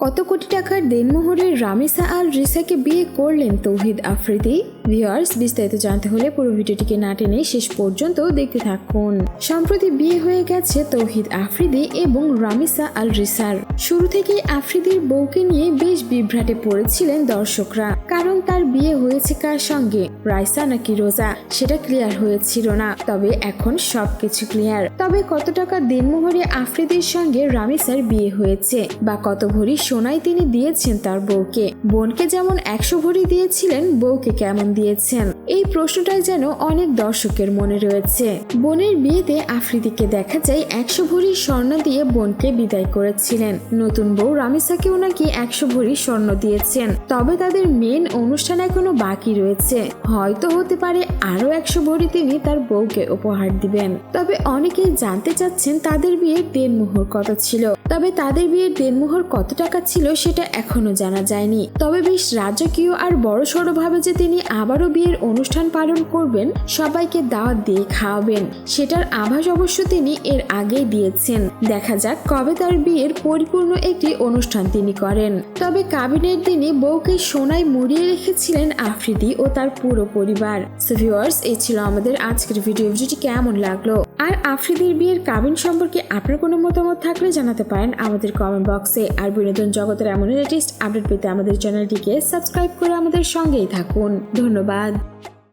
কত কোটি টাকার দেনমোহরে রামিসা আল রিসাকে বিয়ে করলেন তৌহিদ আফ্রিদি? ভিউয়ার্স বিস্তারিত জানতে হলে পুরো ভিডিওটিকে না টেনে শেষ পর্যন্ত দেখতে থাকুন। সম্প্রতি বিয়ে হয়ে গেছে তৌহিদ আফ্রিদি এবং রামিসা আল রিসার। শুরু থেকেই আফ্রিদির বউকে নিয়ে বেশ বিভ্রাটে পড়েছিলেন দর্শকরা। কারণ তার বিয়ে হয়েছে কার সঙ্গে? রাইসা নাকি রোজা? সেটা ক্লিয়ার হয়েছিল না। তবে এখন সবকিছু ক্লিয়ার তবে কত টাকা দেনমোহরে আফ্রিদির সঙ্গে রামিসার বিয়ে হয়েছে? বা কত ভরি সোনায় তিনি দিয়েছেন তার বউকে। বোনকে যেমন একশো ভরি দিয়েছিলেন বউকে কেমন দিয়েছেন? এই প্রশ্নটাই যেন অনেক দর্শকের মনে রয়েছে। বোনের বিয়েতে আফ্রিদিকে দেখা যায় একশো ভরি স্বর্ণ দিয়ে বোনকে বিদায় করেছিলেন। নতুন বউ রামিসাকেও নাকি একশো ভরি স্বর্ণ দিয়েছেন। তবে তাদের মেন অনুষ্ঠান এখনও বাকি রয়েছে। হয়তো হতে পারে আরও একশো ভরি তিনি তার বউকে উপহার দিবেন। তবে অনেকেই জানতে চাচ্ছেন তাদের বিয়ের দেনমোহর কত ছিল? তবে তাদের বিয়ের দেনমোহর কত টাকা ছিল সেটা এখনও জানা যায়নি। তবে বেশ রাজকীয় আর বড় ভাবে যে তিনি আবারও বিয়ের অনুষ্ঠান পালন করবেন, সবাইকে দাওয়াত দিয়ে খাওয়াবেন। সেটার আভাস অবশ্য তিনি এর আগেই দিয়েছেন। দেখা যাক কবে তার বিয়ের পরিপূর্ণ একটি অনুষ্ঠান তিনি করেন। তবে কাবিনের দিনে বউকে সোনায় মুড়িয়ে রেখেছিলেন আফ্রিদি ও তার পুরো পরিবার। ভিউয়ার্স এই ছিল আমাদের আজকের ভিডিও ভিডিওটি কেমন লাগল? আর আফ্রিদির বিয়ের কাবিন সম্পর্কে আপনার কোনো মতামত থাকলে জানাতে পারেন আমাদের কমেন্ট বক্সে আর বিনোদন জগতের এমন লেটেস্ট আপডেট পেতে আমাদের চ্যানেলটিকে সাবস্ক্রাইব করে আমাদের সঙ্গেই থাকুন। ধন্যবাদ।